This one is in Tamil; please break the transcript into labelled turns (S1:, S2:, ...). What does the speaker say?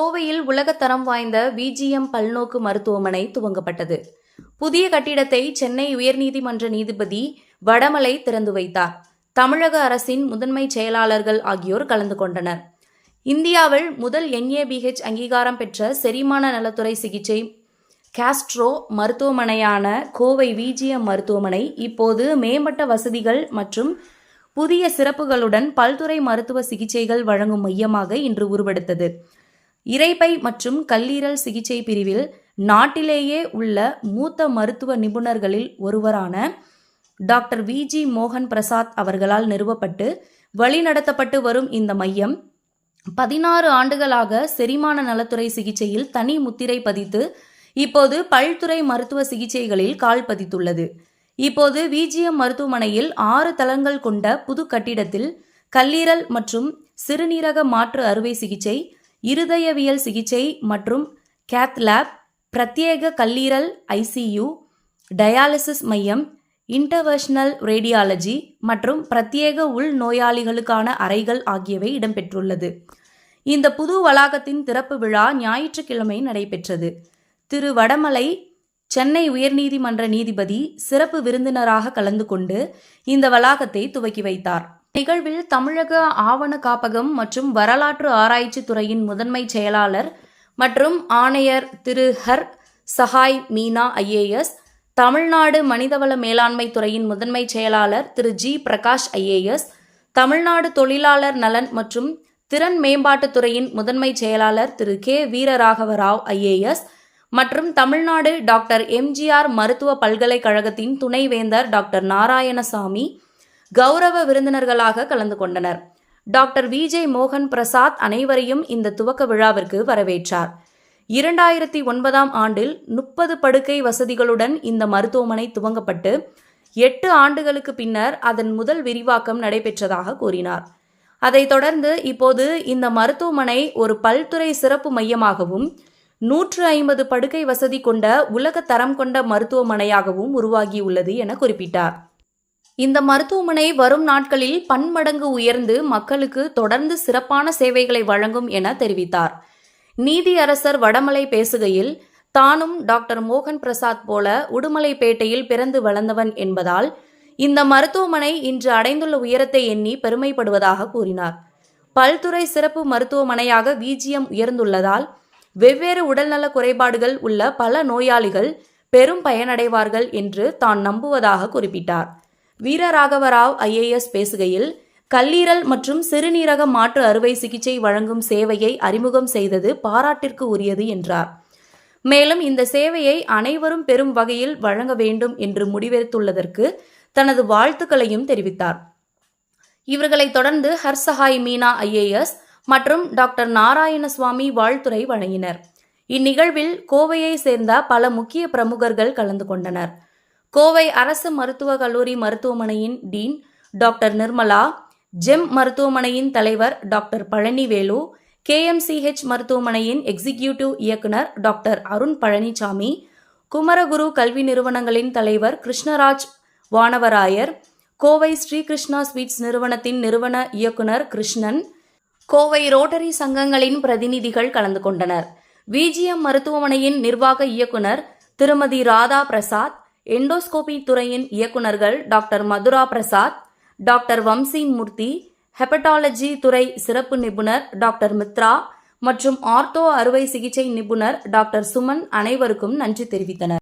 S1: கோவையில் உலகத்தரம் வாய்ந்த விஜிஎம் பல்நோக்கு மருத்துவமனை துவங்கப்பட்டது. புதிய கட்டிடத்தை சென்னை உயர்நீதிமன்ற நீதிபதி வடமலை திறந்து வைத்தார். தமிழக அரசின் முதன்மை செயலாளர்கள் ஆகியோர் கலந்து கொண்டனர். இந்தியாவில் முதல் என்ஏபிஹெச் அங்கீகாரம் பெற்ற செரிமான நலத்துறை சிகிச்சை காஸ்ட்ரோ மருத்துவமனையான கோவை விஜிஎம் மருத்துவமனை இப்போது மேம்பட்ட வசதிகள் மற்றும் புதிய சிறப்புகளுடன் பல்துறை மருத்துவ சிகிச்சைகள் வழங்கும் மையமாக இன்று உருவெடுத்தது. இறைப்பை மற்றும் கல்லீரல் சிகிச்சை பிரிவில் நாட்டிலேயே உள்ள மூத்த மருத்துவ நிபுணர்களில் ஒருவரான டாக்டர் விஜி மோகன் பிரசாத் அவர்களால் நிறுவப்பட்டு வழிநடத்தப்பட்டு வரும் இந்த மையம் பதினாறு ஆண்டுகளாக செரிமான நலத்துறை சிகிச்சையில் தனி முத்திரை பதித்து இப்போது பல்துறை மருத்துவ சிகிச்சைகளில் கால் பதித்துள்ளது. இப்போது விஜிஎம் மருத்துவமனையில் ஆறு தளங்கள் கொண்ட புது கட்டிடத்தில் கல்லீரல் மற்றும் சிறுநீரக மாற்று அறுவை சிகிச்சை இருதயவியல் சிகிச்சை மற்றும் கேத் லேப் பிரத்யேக கல்லீரல் ஐசியு டயாலிசிஸ் மையம் இன்டர்வர்ஷனல் ரேடியாலஜி மற்றும் பிரத்யேக உள் நோயாளிகளுக்கான அறைகள் ஆகியவை இடம்பெற்றுள்ளது. இந்த புது வளாகத்தின் திறப்பு விழா ஞாயிற்றுக்கிழமை நடைபெற்றது. திரு வடமலை சென்னை உயர்நீதிமன்ற நீதிபதி சிறப்பு விருந்தினராக கலந்து கொண்டு இந்த வளாகத்தை துவக்கி வைத்தார். நிகழ்வில் தமிழக ஆவண காப்பகம் மற்றும் வரலாற்று ஆராய்ச்சி துறையின் முதன்மை செயலாளர் மற்றும் ஆணையர் திரு. ஹர் சஹாய் மீனா ஐஏஎஸ் தமிழ்நாடு மனிதவள மேலாண்மை துறையின் முதன்மை செயலாளர் திரு. ஜி. பிரகாஷ் ஐஏஎஸ் தமிழ்நாடு தொழிலாளர் நலன் மற்றும் திறன் மேம்பாட்டுத் துறையின் முதன்மை செயலாளர் திரு. கே. வீரராகவராவ் ஐஏஎஸ் மற்றும் தமிழ்நாடு டாக்டர் எம்ஜிஆர் மருத்துவ பல்கலைக்கழகத்தின் துணைவேந்தர் டாக்டர் நாராயணசாமி கௌரவ விருந்தினர்களாக கலந்து கொண்டனர். டாக்டர் விஜய் மோகன் பிரசாத் அனைவரையும் இந்த துவக்க விழாவிற்கு வரவேற்றார். இரண்டாயிரத்தி ஒன்பதாம் ஆண்டில் முப்பது படுக்கை வசதிகளுடன் இந்த மருத்துவமனை துவங்கப்பட்டு எட்டு ஆண்டுகளுக்கு பின்னர் அதன் முதல் விரிவாக்கம் நடைபெற்றதாக கூறினார். அதைத் தொடர்ந்து இப்போது இந்த மருத்துவமனை ஒரு பல்துறை சிறப்பு மையமாகவும் நூற்று ஐம்பது படுக்கை வசதி கொண்ட உலக தரம் கொண்ட மருத்துவமனையாகவும் உருவாகியுள்ளது என குறிப்பிட்டார். இந்த மருத்துவமனை வரும் நாட்களில் பன்மடங்கு உயர்ந்து மக்களுக்கு தொடர்ந்து சிறப்பான சேவைகளை வழங்கும் என தெரிவித்தார். நீதியரசர் வடமலை பேசுகையில் தானும் டாக்டர் மோகன் பிரசாத் போல உடுமலைப்பேட்டையில் பிறந்து வளர்ந்தவன் என்பதால் இந்த மருத்துவமனை இன்று அடைந்துள்ள உயரத்தை எண்ணி பெருமைப்படுவதாக கூறினார். பல்துறை சிறப்பு மருத்துவமனையாக விஜிஎம் உயர்ந்துள்ளதால் வெவ்வேறு உடல்நல குறைபாடுகள் உள்ள பல நோயாளிகள் பெரும் பயனடைவார்கள் என்று தான் நம்புவதாக குறிப்பிட்டார். வீரராகவராவ் ஐஏஎஸ் பேசுகையில் கல்லீரல் மற்றும் சிறுநீரக மாற்று அறுவை சிகிச்சை வழங்கும் சேவையை அறிமுகம் செய்தது பாராட்டிற்கு உரியது என்றார். மேலும் இந்த சேவையை அனைவரும் பெறும் வகையில் வழங்க வேண்டும் என்று முடிவெடுத்துள்ளதற்கு தனது வாழ்த்துக்களையும் தெரிவித்தார். இவர்களைத் தொடர்ந்து ஹர்சஹாய் மீனா ஐஏஎஸ் மற்றும் டாக்டர் நாராயணசுவாமி வாழ்த்துறை வழங்கினர். இந்நிகழ்வில் கோவையை சேர்ந்த பல முக்கிய பிரமுகர்கள் கலந்து கொண்டனர். கோவை அரசு மருத்துவக் கல்லூரி மருத்துவமனையின் டீன் டாக்டர் நிர்மலா ஜெம் மருத்துவமனையின் தலைவர் டாக்டர் பழனிவேலு கேஎம்சிஹெச் மருத்துவமனையின் எக்ஸிகியூட்டிவ் இயக்குனர் டாக்டர் அருண் பழனிசாமி குமரகுரு கல்வி நிறுவனங்களின் தலைவர் கிருஷ்ணராஜ் வானவராயர் கோவை ஸ்ரீகிருஷ்ணா ஸ்வீட்ஸ் நிறுவனத்தின் நிறுவன இயக்குனர் கிருஷ்ணன் கோவை ரோட்டரி சங்கங்களின் பிரதிநிதிகள் கலந்து கொண்டனர். விஜிஎம் மருத்துவமனையின் நிர்வாக இயக்குனர் திருமதி ராதா பிரசாத் எண்டோஸ்கோபி துறையின் இயக்குநர்கள் doctor Madhura Prasad doctor Vamsi Murthy hepatology துறை சிறப்பு நிபுணர் டாக்டர் மித்ரா மற்றும் ஆர்த்தோ அறுவை சிகிச்சை நிபுணர் டாக்டர் சுமன் அனைவருக்கும் நன்றி தெரிவித்தனர்.